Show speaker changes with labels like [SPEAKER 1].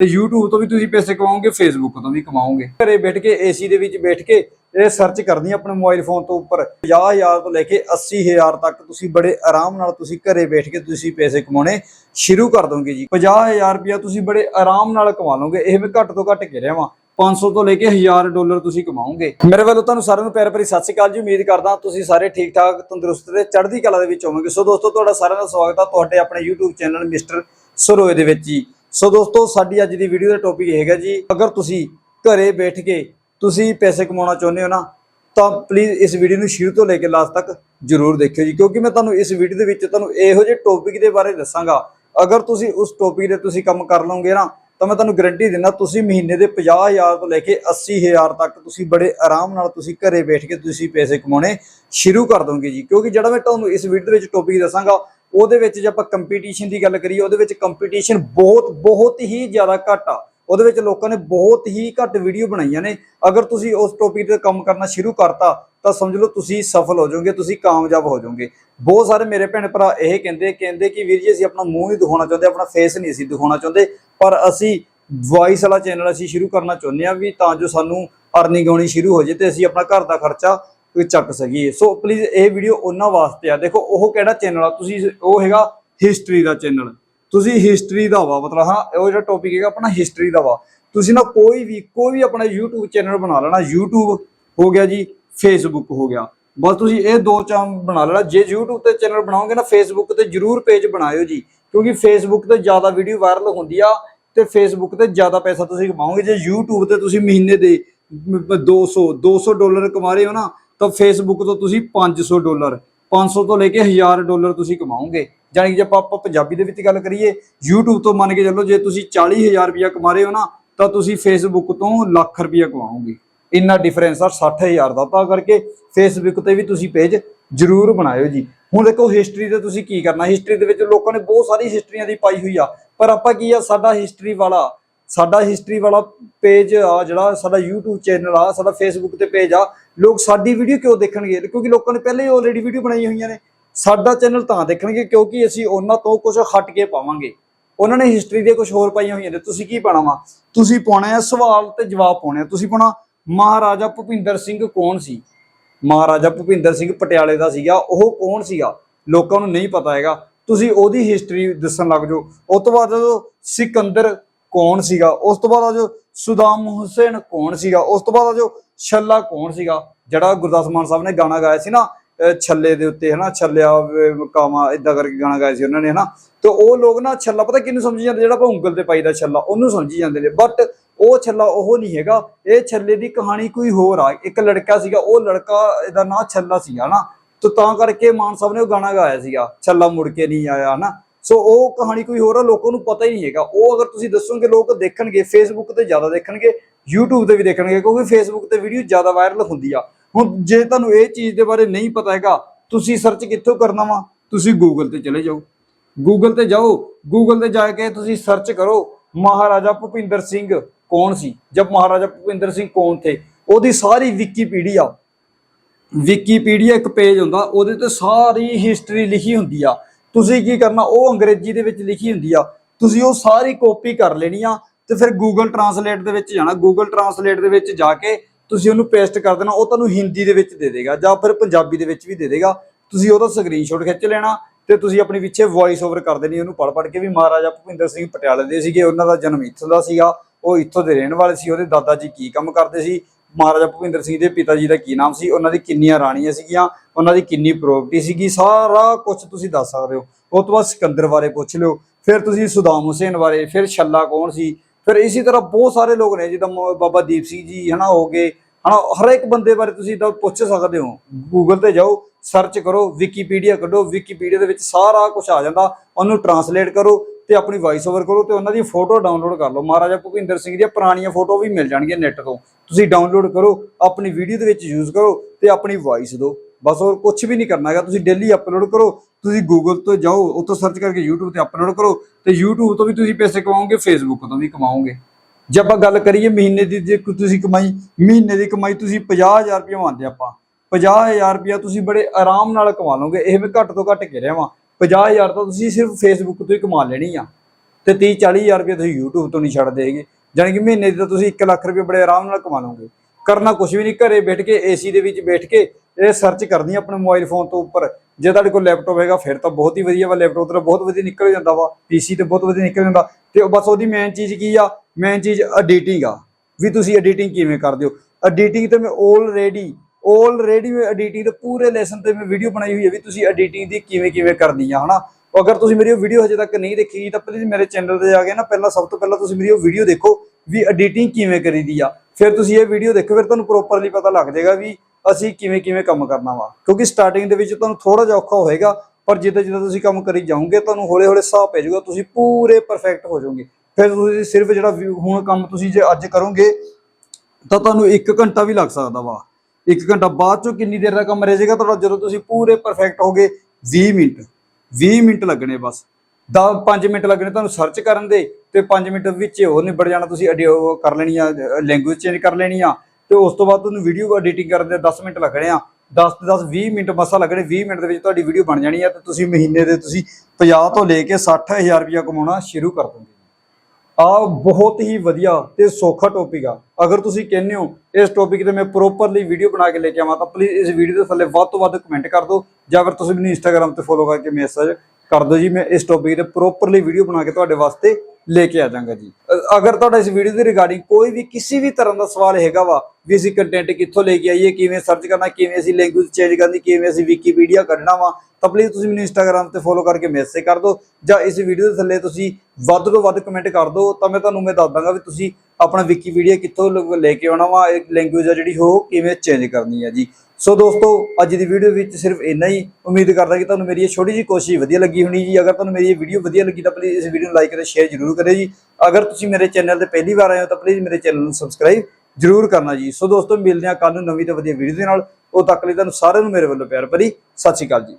[SPEAKER 1] ਤੇ YouTube ਤੋਂ ਵੀ ਤੁਸੀਂ ਪੈਸੇ ਕਮਾਓਗੇ, Facebook ਤੋਂ ਵੀ ਕਮਾਓਗੇ। ਘਰੇ ਬੈਠ ਕੇ AC ਦੇ ਵਿੱਚ ਬੈਠ ਕੇ ਇਹ ਸਰਚ ਕਰਨੀ ਆਪਣੇ ਮੋਬਾਈਲ ਫੋਨ ਤੋਂ ਉੱਪਰ। 50000 ਤੋਂ ਲੈ ਕੇ 80000 ਤੱਕ ਤੁਸੀਂ ਬੜੇ ਆਰਾਮ ਨਾਲ ਤੁਸੀਂ ਘਰੇ ਬੈਠ ਕੇ ਤੁਸੀਂ ਪੈਸੇ ਕਮਾਉਣੇ ਸ਼ੁਰੂ ਕਰ ਦੋਗੇ ਜੀ। 50000 ਰੁਪਇਆ ਤੁਸੀਂ ਬੜੇ ਆਰਾਮ ਨਾਲ ਕਮਾ ਲਓਗੇ। ਇਹ ਮੈਂ ਘੱਟ ਤੋਂ ਘੱਟ ਕਹਿ ਰਿਹਾ ਵਾਂ। 500 ਤੋਂ ਲੈ ਕੇ 1000 ਡਾਲਰ ਤੁਸੀਂ ਕਮਾਓਗੇ। ਮੇਰੇ ਵੱਲੋਂ ਤੁਹਾਨੂੰ ਸਾਰਿਆਂ ਨੂੰ ਪਿਆਰ ਭਰੀ ਸਤਿ ਸ਼੍ਰੀ ਅਕਾਲ ਜੀ। ਉਮੀਦ ਕਰਦਾ ਤੁਸੀਂ ਸਾਰੇ ਠੀਕ ਠਾਕ, ਤੰਦਰੁਸਤ ਤੇ ਚੜ੍ਹਦੀ ਕਲਾ ਦੇ ਵਿੱਚ ਹੋਵੋਗੇ। ਸੋ ਦੋਸਤੋ, ਤੁਹਾਡਾ ਸਾਰਿਆਂ ਦਾ ਸਵਾਗਤ ਆ ਤੁਹਾਡੇ ਆਪਣੇ YouTube ਚੈਨਲ ਮਿਸਟਰ ਸਰੋਏ ਦੇ ਵਿੱਚ ਜੀ। ਸੋ ਦੋਸਤੋ, ਸਾਡੀ ਅੱਜ ਦੀ ਵੀਡੀਓ ਦਾ ਟੌਪਿਕ ਹੈਗਾ ਜੀ, ਅਗਰ ਤੁਸੀਂ ਘਰੇ ਬੈਠ ਕੇ ਤੁਸੀਂ ਪੈਸੇ ਕਮਾਉਣਾ ਚਾਹੁੰਦੇ ਹੋ ਨਾ, ਤਾਂ ਪਲੀਜ਼ ਇਸ ਵੀਡੀਓ ਨੂੰ ਸ਼ੁਰੂ ਤੋਂ ਲੈ ਕੇ ਲਾਸਟ ਤੱਕ ਜਰੂਰ ਦੇਖਿਓ ਜੀ, ਕਿਉਂਕਿ ਮੈਂ ਤੁਹਾਨੂੰ ਇਸ ਵੀਡੀਓ ਦੇ ਵਿੱਚ ਤੁਹਾਨੂੰ ਇਹੋ ਜਿਹੇ ਟੌਪਿਕ ਦੇ ਬਾਰੇ ਦੱਸਾਂਗਾ। ਅਗਰ ਤੁਸੀਂ ਉਸ ਟੌਪਿਕ ਦੇ ਤੁਸੀਂ ਕੰਮ ਕਰ ਲਓਗੇ ਨਾ, ਤਾਂ ਮੈਂ ਤੁਹਾਨੂੰ ਗਰੰਟੀ ਦਿੰਦਾ, ਤੁਸੀਂ ਮਹੀਨੇ ਦੇ 50000 ਤੋਂ ਲੈ ਕੇ 80000 ਤੱਕ ਤੁਸੀਂ ਬੜੇ ਆਰਾਮ ਨਾਲ ਤੁਸੀਂ ਘਰੇ ਬੈਠ ਕੇ ਤੁਸੀਂ ਪੈਸੇ ਕਮਾਉਣੇ ਸ਼ੁਰੂ ਕਰ ਦੋਗੇ ਜੀ, ਕਿਉਂਕਿ ਜਿਹੜਾ ਮੈਂ ਤੁਹਾਨੂੰ ਇਸ ਵੀਡੀਓ ਦੇ ਵਿੱਚ ਟੌਪਿਕ ਦੱਸਾਂਗਾ ਉਹਦੇ ਵਿੱਚ ਜੇ ਆਪਾਂ ਕੰਪੀਟੀਸ਼ਨ ਦੀ ਗੱਲ ਕਰੀਏ, ਉਹਦੇ ਵਿੱਚ ਕੰਪੀਟੀਸ਼ਨ ਬਹੁਤ ਬਹੁਤ ਹੀ ਜ਼ਿਆਦਾ ਘੱਟ ਆ। ਉਹਦੇ ਵਿੱਚ ਲੋਕਾਂ ਨੇ ਬਹੁਤ ਹੀ ਘੱਟ ਵੀਡੀਓ ਬਣਾਈਆਂ ਨੇ। ਅਗਰ ਤੁਸੀਂ ਉਸ ਟੌਪਿਕ ਤੇ ਕੰਮ ਕਰਨਾ ਸ਼ੁਰੂ ਕਰਤਾ, ਤਾਂ ਸਮਝ ਲਓ ਤੁਸੀਂ ਸਫਲ ਹੋ ਜਾਓਗੇ, ਤੁਸੀਂ ਕਾਮਯਾਬ ਹੋ ਜਾਓਗੇ। ਬਹੁਤ ਸਾਰੇ ਮੇਰੇ ਭੈਣ ਭਰਾ ਇਹ ਕਹਿੰਦੇ ਕਹਿੰਦੇ ਕਿ ਵੀਰ ਜੀ, ਅਸੀਂ ਆਪਣਾ ਮੂੰਹ ਨਹੀਂ ਦਿਖਾਉਣਾ ਚਾਹੁੰਦੇ, ਆਪਣਾ ਫੇਸ ਨਹੀਂ ਅਸੀਂ ਦਿਖਾਉਣਾ ਚਾਹੁੰਦੇ, ਪਰ ਅਸੀਂ ਵੌਇਸ ਵਾਲਾ ਚੈਨਲ ਅਸੀਂ ਸ਼ੁਰੂ ਕਰਨਾ ਚਾਹੁੰਦੇ ਆ ਵੀ ਤਾਂ ਜੋ ਸਾਨੂੰ ਅਰਨਿੰਗ ਆਉਣੀ ਸ਼ੁਰੂ ਹੋ ਜੇ ਤੇ ਅਸੀਂ ਆਪਣਾ ਘਰ ਦਾ ਖਰਚਾ ਚੱਕ ਸਕੀਏ ਸੋ ਪਲੀਜ਼ ਇਹ ਵੀਡੀਓ ਉਹਨਾਂ ਵਾਸਤੇ ਆ। ਦੇਖੋ, ਉਹ ਕਿਹੜਾ ਚੈਨਲ ਆ? ਤੁਸੀਂ ਉਹ ਹੈਗਾ ਹਿਸਟਰੀ ਦਾ ਚੈਨਲ ਤੁਸੀਂ ਹਿਸਟਰੀ ਦਾ ਵਾ, ਮਤਲਬ ਹਾਂ, ਉਹ ਜਿਹੜਾ ਟੌਪਿਕ ਹੈਗਾ ਆਪਣਾ ਹਿਸਟਰੀ ਦਾ ਵਾ। ਤੁਸੀਂ ਨਾ ਕੋਈ ਵੀ ਕੋਈ ਵੀ ਆਪਣਾ YouTube ਚੈਨਲ ਬਣਾ ਲੈਣਾ। YouTube ਹੋ ਗਿਆ ਜੀ, Facebook ਹੋ ਗਿਆ। ਬਸ ਤੁਸੀਂ ਇਹ ਦੋ ਚਾਮ ਬਣਾ ਲੈਣਾ। ਜੇ YouTube ਤੇ ਚੈਨਲ ਬਣਾਓਗੇ ਨਾ, Facebook ਤੇ ਜਰੂਰ ਪੇਜ ਬਣਾਇਓ ਜੀ। ਕਿਉਂਕਿ Facebook ਤੇ ਜ਼ਿਆਦਾ ਵੀਡੀਓ ਵਾਇਰਲ ਹੁੰਦੀ ਆ ਤੇ Facebook ਤੇ ਜ਼ਿਆਦਾ ਪੈਸਾ ਤੁਸੀਂ ਕਮਾਓਗੇ। ਜੇ YouTube ਤੇ ਤੁਸੀਂ ਮਹੀਨੇ ਦੇ 200 200 ਡਾਲਰ ਕਮਾ ਰਹੇ ਹੋ ਨਾ ਤਾਂ ਫੇਸਬੁੱਕ ਤੋਂ ਤੁਸੀਂ 500 ਡਾਲਰ 500 ਤੋਂ ਲੈ ਕੇ 1000 ਡਾਲਰ ਤੁਸੀਂ ਕਮਾਓਗੇ। ਜਾਨੀ ਕਿ ਜੇ ਆਪਾਂ ਆਪਾਂ ਪੰਜਾਬੀ ਦੇ ਵਿੱਚ ਗੱਲ ਕਰੀਏ, YouTube ਤੋਂ ਮੰਨ ਕੇ ਚੱਲੋ ਜੇ ਤੁਸੀਂ 40000 ਰੁਪਇਆ ਕਮਾ ਰਹੇ ਹੋ ਨਾ, ਤਾਂ ਤੁਸੀਂ ਫੇਸਬੁੱਕ ਤੋਂ ਲੱਖ ਰੁਪਇਆ ਕਮਾਓਗੇ। ਇੰਨਾ ਡਿਫਰੈਂਸ ਆ 60000 ਦਾ। ਤਾਂ ਕਰਕੇ ਫੇਸਬੁੱਕ ਤੇ ਵੀ ਤੁਸੀਂ ਪੇਜ ਜ਼ਰੂਰ ਬਣਾਇਓ ਜੀ। ਹੁਣ ਦੇਖੋ ਹਿਸਟਰੀ ਤੇ ਤੁਸੀਂ ਕੀ ਕਰਨਾ? ਹਿਸਟਰੀ ਦੇ ਵਿੱਚ ਲੋਕਾਂ ਨੇ ਬਹੁਤ ਸਾਰੀ ਹਿਸਟਰੀਆਂ ਦੀ ਪਾਈ ਹੋਈ ਆ। ਪਰ ਆਪਾਂ ਕੀ ਆ, ਸਾਡਾ ਹਿਸਟਰੀ ਵਾਲਾ ਸਾਡਾ ਹਿਸਟਰੀ ਵਾਲਾ ਪੇਜ ਆ, ਜਿਹੜਾ ਸਾਡਾ YouTube ਚੈਨਲ ਆ, ਸਾਡਾ Facebook ਤੇ ਪੇਜ ਆ ਲੋਕ ਸਾਡੀ ਵੀਡੀਓ ਕਿਉਂ ਦੇਖਣਗੇ? ਕਿਉਂਕਿ ਲੋਕਾਂ ਨੇ ਪਹਿਲੇ ਹੀ ਆਲਰੇਡੀ ਵੀਡੀਓ ਬਣਾਈ ਹੋਈਆਂ ਨੇ। ਸਾਡਾ ਚੈਨਲ ਤਾਂ ਦੇਖਣਗੇ ਕਿਉਂਕਿ ਅਸੀਂ ਉਹਨਾਂ ਤੋਂ ਕੁਝ ਹਟ ਕੇ ਪਾਵਾਂਗੇ। ਉਹਨਾਂ ਨੇ ਹਿਸਟਰੀ ਦੇ ਕੁਝ ਹੋਰ ਪਾਈਆਂ ਹੋਈਆਂ ਨੇ। ਤੁਸੀਂ ਕੀ ਪਾਣਾ ਵਾ? ਤੁਸੀਂ ਪਾਉਣਾ ਹੈ ਸਵਾਲ ਤੇ ਜਵਾਬ ਪਾਉਣੇ ਆ। ਤੁਸੀਂ ਪਾਉਣਾ, ਮਹਾਰਾਜਾ ਭੁਪਿੰਦਰ ਸਿੰਘ ਕੌਣ ਸੀ? ਮਹਾਰਾਜਾ ਭੁਪਿੰਦਰ ਸਿੰਘ ਪਟਿਆਲੇ ਦਾ ਸੀਗਾ। ਉਹ ਕੌਣ ਸੀਗਾ? ਲੋਕਾਂ ਨੂੰ ਨਹੀਂ ਪਤਾ ਹੈਗਾ। ਤੁਸੀਂ ਉਹਦੀ ਹਿਸਟਰੀ ਦੱਸਣ ਲੱਗ ਜਾਓ। ਉਸ ਤੋਂ ਬਾਅਦ ਸਿਕੰਦਰ ਕੌਣ ਸੀਗਾ? ਉਸ ਤੋਂ ਬਾਅਦ ਆ ਜੋ ਸੁਦਾਮ ਹੁਸੈਨ ਕੌਣ ਸੀਗਾ? ਉਸ ਤੋਂ ਬਾਅਦ ਆ ਜੋ ਛੱਲਾ ਕੌਣ ਸੀਗਾ? ਜਿਹੜਾ ਗੁਰਦਾਸ ਮਾਨ ਸਾਹਿਬ ਨੇ ਗਾਣਾ ਗਾਇਆ ਸੀ ਨਾ ਛੱਲੇ ਦੇ ਉੱਤੇ, ਹਨਾ, ਛੱਲਿਆ ਵੇ ਮਕਾਮਾ ਇਦਾਂ ਕਰਕੇ ਗਾਣਾ ਗਾਇਆ ਸੀ ਉਹਨਾਂ ਨੇ, ਹਨਾ। ਤੇ ਉਹ ਲੋਕ ਨਾ ਛੱਲਾ ਪਤਾ ਕਿਹਨੂੰ ਸਮਝੀ ਜਾਂਦੇ? ਜਿਹੜਾ ਆਪਾਂ ਉਂਗਲ ਤੇ ਪਾਈਦਾ ਛੱਲਾ, ਉਹਨੂੰ ਸਮਝੀ ਜਾਂਦੇ ਨੇ। ਬਟ ਉਹ ਛੱਲਾ ਉਹ ਨਹੀਂ ਹੈਗਾ। ਇਹ ਛੱਲੇ ਦੀ ਕਹਾਣੀ ਕੋਈ ਹੋਰ ਆ। ਇੱਕ ਲੜਕਾ ਸੀਗਾ, ਉਹ ਲੜਕਾ, ਇਹਦਾ ਨਾਂ ਛੱਲਾ ਸੀਗਾ ਨਾ ਤੇ ਤਾਂ ਕਰਕੇ ਮਾਨ ਸਾਹਿਬ ਨੇ ਉਹ ਗਾਣਾ ਗਾਇਆ ਸੀਗਾ, ਛੱਲਾ ਮੁੜ ਕੇ ਨਹੀਂ ਆਇਆ, ਹਨਾ। ਸੋ ਉਹ ਕਹਾਣੀ ਕੋਈ ਹੋਰ ਆ, ਲੋਕਾਂ ਨੂੰ ਪਤਾ ਹੀ ਨਹੀਂ ਹੈਗਾ। ਉਹ ਅਗਰ ਤੁਸੀਂ ਦੱਸੋਗੇ, ਲੋਕ ਦੇਖਣਗੇ ਫੇਸਬੁੱਕ ਤੇ ਜ਼ਿਆਦਾ ਦੇਖਣਗੇ YouTube ਤੇ ਵੀ ਦੇਖਣਗੇ, ਕਿਉਂਕਿ ਫੇਸਬੁੱਕ ਤੇ ਵੀਡੀਓ ਜ਼ਿਆਦਾ ਵਾਇਰਲ ਹੁੰਦੀ ਆ। ਹੁਣ ਜੇ ਤੁਹਾਨੂੰ ਇਹ ਚੀਜ਼ ਦੇ ਬਾਰੇ ਨਹੀਂ ਪਤਾ ਹੈਗਾ, ਤੁਸੀਂ ਸਰਚ ਕਿੱਥੋਂ ਕਰਨਾ ਵਾ? ਤੁਸੀਂ Google ਤੇ ਚਲੇ ਜਾਓ। Google ਤੇ ਜਾਓ, Google ਤੇ ਜਾ ਕੇ ਤੁਸੀਂ ਸਰਚ ਕਰੋ, ਮਹਾਰਾਜਾ ਭੁਪਿੰਦਰ ਸਿੰਘ ਕੌਣ ਸੀ? ਜਬ ਮਹਾਰਾਜਾ ਭੁਪਿੰਦਰ ਸਿੰਘ ਕੌਣ ਥੇ? ਉਹਦੀ ਸਾਰੀ ਵਿਕੀਪੀਡੀਆ ਵਿਕੀਪੀਡੀਆ ਇੱਕ ਪੇਜ ਹੁੰਦਾ, ਉਹਦੇ ਤੇ ਸਾਰੀ ਹਿਸਟਰੀ ਲਿਖੀ ਹੁੰਦੀ ਆ। ਤੁਸੀਂ ਕੀ ਕਰਨਾ? ਉਹ ਅੰਗਰੇਜ਼ੀ ਦੇ ਵਿੱਚ ਲਿਖੀ ਹੁੰਦੀ ਆ। ਤੁਸੀਂ ਉਹ ਸਾਰੀ ਕਾਪੀ ਕਰ ਲੈਣੀ ਆ ਤੇ ਫਿਰ ਗੂਗਲ ਟਰਾਂਸਲੇਟ ਦੇ ਵਿੱਚ ਜਾਣਾ। ਗੂਗਲ ਟਰਾਂਸਲੇਟ ਦੇ ਵਿੱਚ ਜਾ ਕੇ ਤੁਸੀਂ ਉਹਨੂੰ ਪੇਸਟ ਕਰ ਦੇਣਾ। ਉਹ ਤੁਹਾਨੂੰ ਹਿੰਦੀ ਦੇ ਵਿੱਚ ਦੇ ਦੇਗਾ ਜਾਂ ਫਿਰ ਪੰਜਾਬੀ ਦੇ ਵਿੱਚ ਵੀ ਦੇ ਦੇਗਾ। ਤੁਸੀਂ ਉਹਦਾ ਸਕਰੀਨਸ਼ਾਟ ਖਿੱਚ ਲੈਣਾ ਤੇ ਤੁਸੀਂ ਆਪਣੀ ਪਿੱਛੇ ਵੌਇਸ ਓਵਰ ਕਰ ਦੇਣੀ। ਉਹਨੂੰ ਪੜ ਪੜ ਕੇ ਵੀ ਮਹਾਰਾਜਾ ਭੁਪਿੰਦਰ ਸਿੰਘ ਪਟਿਆਲੇ ਦੇ ਸੀਗੇ। ਉਹਨਾਂ ਦਾ ਜਨਮ ਇੱਥੋਂ ਦਾ ਸੀਗਾ। ਉਹ ਇੱਥੋਂ ਦੇ ਰਹਿਣ ਵਾਲੇ ਸੀ। ਉਹਦੇ ਦਾਦਾ ਜੀ ਕੀ ਕੰਮ ਕਰਦੇ ਸੀ? ਮਹਾਰਾਜਾ ਭੁਪਿੰਦਰ ਸਿੰਘ ਦੇ ਪਿਤਾ ਜੀ ਦਾ ਕੀ ਨਾਮ ਸੀ? ਉਹਨਾਂ ਦੀ ਕਿੰਨੀਆਂ ਰਾਣੀਆਂ ਸੀਗੀਆਂ? ਉਹਨਾਂ ਦੀ ਕਿੰਨੀ ਪ੍ਰਾਪਰਟੀ ਸੀਗੀ? ਸਾਰਾ ਕੁਝ ਤੁਸੀਂ ਦੱਸ ਸਕਦੇ ਹੋ। ਉਸ ਤੋਂ ਬਾਅਦ ਸਿਕੰਦਰ ਬਾਰੇ ਪੁੱਛ ਲਿਓ। ਫਿਰ ਤੁਸੀਂ ਸੁਦਾਮ ਹੁਸੈਨ ਬਾਰੇ, ਫਿਰ ਛੱਲਾ ਕੌਣ ਸੀ? ਫਿਰ ਇਸੇ ਤਰ੍ਹਾਂ ਬਹੁਤ ਸਾਰੇ ਲੋਕ ਨੇ, ਜਿੱਦਾਂ ਮ- ਬਾਬਾ ਦੀਪ ਸਿੰਘ ਜੀ ਹਨਾ ਹੋ ਗਏ, ਹਨਾ ਹਰ ਇੱਕ ਬੰਦੇ ਬਾਰੇ ਤੁਸੀਂ ਤਾਂ ਪੁੱਛ ਸਕਦੇ ਹੋ। ਗੂਗਲ ਤੇ ਜਾਓ ਸਰਚ ਕਰੋ ਵਿਕੀਪੀਡੀਆ ਕੱਢੋ ਵਿਕੀਪੀਡੀਆ ਦੇ ਵਿੱਚ ਸਾਰਾ ਕੁਝ ਆ ਜਾਂਦਾ। ਉਹਨੂੰ ਟਰਾਂਸਲੇਟ ਕਰੋ ਤੇ ਆਪਣੀ ਵਾਇਸ ਓਵਰ ਕਰੋ ਤੇ ਉਹਨਾਂ ਦੀ ਫੋਟੋ ਡਾਊਨਲੋਡ ਕਰ ਲਓ। ਮਹਾਰਾਜਾ ਭੁਪਿੰਦਰ ਸਿੰਘ ਦੀਆਂ ਪੁਰਾਣੀਆਂ ਫੋਟੋ ਵੀ ਮਿਲ ਜਾਣਗੀਆਂ ਨੈਟ ਤੋਂ। ਤੁਸੀਂ ਡਾਊਨਲੋਡ ਕਰੋ, ਆਪਣੀ ਵੀਡੀਓ ਦੇ ਵਿੱਚ ਯੂਜ਼ ਕਰੋ ਤੇ ਆਪਣੀ ਵਾਇਸ ਦਿਓ। ਬਸ ਹੋਰ ਕੁਝ ਵੀ ਨਹੀਂ ਕਰਨਾ ਹੈਗਾ। ਤੁਸੀਂ ਡੇਲੀ ਅਪਲੋਡ ਕਰੋ ਤੁਸੀਂ ਗੂਗਲ ਤੋਂ ਜਾਓ, ਉੱਥੋਂ ਸਰਚ ਕਰਕੇ YouTube ਤੇ ਅਪਲੋਡ ਕਰੋ ਤੇ YouTube ਤੋਂ ਵੀ ਤੁਸੀਂ ਪੈਸੇ ਕਮਾਓਗੇ, Facebook ਤੋਂ ਵੀ ਕਮਾਓਗੇ। ਜੇ ਆਪਾਂ ਗੱਲ ਕਰੀਏ ਮਹੀਨੇ ਦੀ ਜੇ ਤੁਸੀਂ ਕਮਾਈ, ਮਹੀਨੇ ਦੀ ਕਮਾਈ ਤੁਸੀਂ 50000 ਰੁਪਏ ਮੰਨਦੇ ਆਪਾਂ। 50000 ਰੁਪਏ ਤੁਸੀਂ ਬੜੇ ਆਰਾਮ ਨਾਲ ਕਮਾ ਲਓਗੇ, ਇਹ ਮੈਂ ਘੱਟ ਤੋਂ ਘੱਟ ਕਹਿ ਰਿਹਾ ਵਾਂ। 50000 ਤਾਂ ਤੁਸੀਂ ਸਿਰਫ Facebook ਤੋਂ ਹੀ ਕਮਾ ਲੈਣੀ ਆ। ਤੇ 30 40000 ਰੁਪਏ ਤੁਸੀਂ YouTube ਤੋਂ ਨਹੀਂ ਛੱਡਦੇ ਹੈਗੇ। ਜਾਣੀ ਕਿ ਮਹੀਨੇ ਦੀ ਤਾਂ ਤੁਸੀਂ 1 ਲੱਖ ਰੁਪਏ ਬੜੇ ਆਰਾਮ ਨਾਲ ਕਮਾ ਲਓਗੇ। ਕਰਨਾ ਕੁਝ ਵੀ ਨਹੀਂ, ਘਰੇ ਬੈਠ ਕੇ ਏਸੀ ਦੇ ਵਿੱਚ ਬੈਠ ਕੇ ਇਹ ਸਰਚ ਕਰਨੀ ਆਪਣੇ ਮੋਬਾਈਲ ਫੋਨ ਤੋਂ ਉੱਪਰ। ਜੇ ਤੁਹਾਡੇ ਕੋਲ ਲੈਪਟਾਪ ਹੈਗਾ, ਫਿਰ ਤਾਂ ਬਹੁਤ ਹੀ ਵਧੀਆ ਵਾ ਲੈਪਟਾਪ ਤੇ ਬਹੁਤ ਵਧੀਆ ਨਿਕਲ ਜਾਂਦਾ ਵਾ ਪੀਸੀ ਤੇ ਬਹੁਤ ਵਧੀਆ ਨਿਕਲ ਜਾਂਦਾ। ਤੇ ਉਹ ਬਸ ਉਹਦੀ ਮੇਨ ਚੀਜ਼ ਕੀ ਆ? ਮੇਨ ਚੀਜ਼ ਐਡੀਟਿੰਗ ਆ। ਵੀ ਤੁਸੀਂ ਐਡੀਟਿੰਗ ਕਿਵੇਂ ਕਰਦੇ ਹੋ? ਐਡੀਟਿੰਗ ਤੇ ਮੈਂ ਆਲਰੇਡੀ ਆਲਰੇਡੀ ਮੈਂ ਐਡੀਟਿੰਗ ਦੇ ਪੂਰੇ ਲੈਸਨ ਤੇ ਮੈਂ ਵੀਡੀਓ ਬਣਾਈ ਹੋਈ ਹੈ ਵੀ ਤੁਸੀਂ ਐਡੀਟਿੰਗ ਦੀ ਕਿਵੇਂ ਕਿਵੇਂ ਕਰਨੀ ਆ, ਹਨਾ? ਅਗਰ ਤੁਸੀਂ ਮੇਰੀ ਉਹ ਵੀਡੀਓ ਹਜੇ ਤੱਕ ਨਹੀਂ ਦੇਖੀ, ਤਾਂ ਪਲੀਜ਼ ਮੇਰੇ ਚੈਨਲ ਤੇ ਜਾ ਕੇ ਨਾ ਪਹਿਲਾਂ, ਸਭ ਤੋਂ ਪਹਿਲਾਂ ਤੁਸੀਂ ਮੇਰੀ ਉਹ ਵੀਡੀਓ ਦੇਖੋ ਵੀ ਐਡੀਟਿੰਗ ਕਿਵੇਂ ਕਰੀਦੀ ਆ। ਫਿਰ ਤੁਸੀਂ ਇਹ ਵੀਡੀਓ ਦੇਖੋ, ਫਿਰ ਤੁਹਾਨੂੰ ਪ੍ਰੋਪਰਲੀ ਪਤਾ ਲੱਗ ਜਾਏਗਾ ਵੀ ਅਸੀਂ ਕਿਵੇਂ ਕਿਵੇਂ ਕੰਮ ਕਰਨਾ ਵਾ? ਕਿਉਂਕਿ ਸਟਾਰਟਿੰਗ ਦੇ ਵਿੱਚ ਤੁਹਾਨੂੰ ਥੋੜਾ ਜਿਹਾ ਔਖਾ ਹੋਏਗਾ, ਪਰ ਜਿੱਦਾਂ ਜਿੱਦਾਂ ਤੁਸੀਂ ਕੰਮ ਕਰੀ ਜਾਓਗੇ, ਤੁਹਾਨੂੰ ਹੌਲੇ ਹੌਲੇ ਸਾਹ ਪੈ ਜਾਊਗਾ, ਤੁਸੀਂ ਪੂਰੇ ਪਰਫੈਕਟ ਹੋ ਜਾਓਗੇ। ਫਿਰ ਤੁਸੀਂ ਸਿਰਫ ਜਿਹੜਾ ਵੀ ਹੁਣ ਕੰਮ ਤੁਸੀਂ ਜੇ ਅੱਜ ਕਰੋਗੇ, ਤਾਂ ਤੁਹਾਨੂੰ 1 ਘੰਟਾ ਵੀ ਲੱਗ ਸਕਦਾ ਵਾ। 1 ਘੰਟਾ ਬਾਅਦ ਚੋਂ ਕਿੰਨੀ ਦੇਰ ਦਾ ਕੰਮ ਰਹਿ ਜਾਏਗਾ ਤੁਹਾਡਾ, ਜਦੋਂ ਤੁਸੀਂ ਪੂਰੇ ਪਰਫੈਕਟ ਹੋਗੇ 20 ਮਿੰਟ। 20 ਮਿੰਟ ਲੱਗਣੇ ਬਸ। 10 5 ਮਿੰਟ ਲੱਗਣੇ ਤੁਹਾਨੂੰ ਸਰਚ ਕਰਨ ਦੇ, ਤੇ 5 ਮਿੰਟ ਵਿੱਚ ਹੋਰ ਨਿਬੜ ਜਾਣਾ, ਤੁਸੀਂ ਅਡੀਓ ਕਰ ਲੈਣੀ ਆ ਲੈਂਗੁਏਜ ਚੇਂਜ ਕਰ ਲੈਣੀ ਆ ਤੇ ਉਸ ਤੋਂ ਬਾਅਦ ਤੁਹਾਨੂੰ ਵੀਡੀਓ ਐਡੀਟਿੰਗ ਕਰਨ ਦੇ 10 ਮਿੰਟ ਲੱਗਣੇ ਆ। 10 ਤੇ 10 20 ਮਿੰਟ ਮਸਾ ਲੱਗਣੇ 20 ਮਿੰਟ ਦੇ ਵਿੱਚ ਤੁਹਾਡੀ ਵੀਡੀਓ ਬਣ ਜਾਣੀ ਆ ਤੇ ਤੁਸੀਂ ਮਹੀਨੇ ਦੇ ਤੁਸੀਂ 50 ਤੋਂ ਲੈ ਕੇ 60000 ਰੁਪਇਆ ਕਮਾਉਣਾ ਸ਼ੁਰੂ ਕਰ ਦੋਗੇ। ਆ ਬਹੁਤ ਹੀ ਵਧੀਆ ਤੇ ਸੌਖਾ ਟੌਪਿਕ ਆ। ਅਗਰ ਤੁਸੀਂ ਕਹਿੰਦੇ ਹੋ, ਇਸ ਟੌਪਿਕ ਤੇ ਮੈਂ ਪ੍ਰੋਪਰਲੀ ਵੀਡੀਓ ਬਣਾ ਕੇ ਲੈ ਕੇ ਆਵਾਂ, ਤਾਂ ਪਲੀਜ਼ ਇਸ ਵੀਡੀਓ ਦੇ ਥੱਲੇ ਵੱਧ ਤੋਂ ਵੱਧ ਕਮੈਂਟ ਕਰ ਦਿਓ। ਜਾਂ ਫਿਰ ਤੁਸੀਂ ਮੈਨੂੰ ਇੰਸਟਾਗ੍ਰam ਤੇ ਫੋਲੋ ਕਰਕੇ ਮੈਸੇਜ ਕਰ ਦਿਓ ਜੀ, ਮੈਂ ਇਸ ਟੌਪਿਕ ਤੇ ਪ੍ਰੋਪਰਲੀ ਵੀਡੀਓ ਬਣਾ ਕੇ ਤੁਹਾਡੇ ਵਾਸਤੇ ਲੈ ਕੇ ਆ ਜਾਵਾਂਗਾ ਜੀ। ਅਗਰ ਤੁਹਾਡਾ ਇਸ ਵੀਡੀਓ ਦੇ ਰਿਗਾਰਡਿੰਗ ਕੋਈ ਵੀ ਕਿਸੇ ਵੀ ਤਰ੍ਹਾਂ ਦਾ ਸਵਾਲ ਹੈਗਾ ਵਾ, ਵੀ ਅਸੀਂ ਕੰਟੈਂਟ ਕਿੱਥੋਂ ਲੈ ਕੇ ਆਈਏ, ਕਿਵੇਂ ਸਰਚ ਕਰਨਾ, ਕਿਵੇਂ ਅਸੀਂ ਲੈਂਗੁਏਜ ਚੇਂਜ ਕਰਨੀ, ਕਿਵੇਂ ਅਸੀਂ ਵਿਕੀਪੀਡੀਆ ਕੱਢਣਾ ਵਾ, ਤਾਂ ਪਲੀਜ਼ ਤੁਸੀਂ ਮੈਨੂੰ ਇੰਸਟਾਗ੍ਰam ਤੇ ਫੋਲੋ ਕਰਕੇ ਮੈਸੇਜ ਕਰ ਦਿਓ ਜਾਂ ਇਸ ਵੀਡੀਓ ਦੇ ਥੱਲੇ ਤੁਸੀਂ ਵੱਧ ਤੋਂ ਵੱਧ ਕਮੈਂਟ ਕਰ ਦਿਓ, ਤਾਂ ਮੈਂ ਤੁਹਾਨੂੰ ਮੈਂ ਦੱਸ ਦਾਂਗਾ ਵੀ ਤੁਸੀਂ ਆਪਣਾ ਵਿਕੀਪੀਡੀਆ ਕਿੱਥੋਂ ਲ- ਲੈ ਕੇ ਆਉਣਾ ਵਾ, ਇਹ ਲੈਂਗੁਏਜ ਆ ਜਿਹੜੀ, ਉਹ ਕਿਵੇਂ ਚੇਂਜ ਕਰਨੀ ਹੈ ਜੀ। ਸੋ ਦੋਸਤੋ, ਅੱਜ ਦੀ ਵੀਡੀਓ ਵਿੱਚ ਸਿਰਫ ਇੰਨਾ ਹੀ। ਉਮੀਦ ਕਰਦਾ ਕਿ ਤੁਹਾਨੂੰ ਮੇਰੀ ਇਹ ਛੋਟੀ ਜਿਹੀ ਕੋਸ਼ਿਸ਼ ਵਧੀਆ ਲੱਗੀ ਹੋਣੀ ਜੀ। ਅਗਰ ਤੁਹਾਨੂੰ ਮੇਰੀ ਇਹ ਵੀਡੀਓ ਵਧੀਆ ਲੱਗੀ ਤਾਂ ਪਲੀਜ਼ ਇਸ ਵੀਡੀਓ ਨੂੰ ਲਾਈਕ ਅਤੇ ਸ਼ੇਅਰ ਜ਼ਰੂਰ ਕਰਿਓ ਜੀ। ਅਗਰ ਤੁਸੀਂ ਮੇਰੇ ਚੈਨਲ ਤੇ ਪਹਿਲੀ ਵਾਰ ਆਏ ਹੋ ਤਾਂ ਪਲੀਜ਼ ਮੇਰੇ ਚੈਨਲ ਨੂੰ ਸਬਸਕ੍ਰਾਈਬ ਜ਼ਰੂਰ ਕਰਨਾ ਜੀ। ਸੋ ਦੋਸਤੋ, ਮਿਲਦੇ ਹਾਂ ਕੱਲ ਨੂੰ ਨਵੀਂ ਤੇ ਵਧੀਆ ਵੀਡੀਓ ਦੇ ਨਾਲ। ਉਹ ਤੱਕ ਲਈ ਤੁਹਾਨੂੰ ਸਾਰਿਆਂ ਨੂੰ ਮੇਰੇ ਵੱਲੋਂ ਪਿਆਰ ਭਰੀ। ਸਤਿ ਸ਼੍ਰੀ ਅਕਾਲ ਜੀ।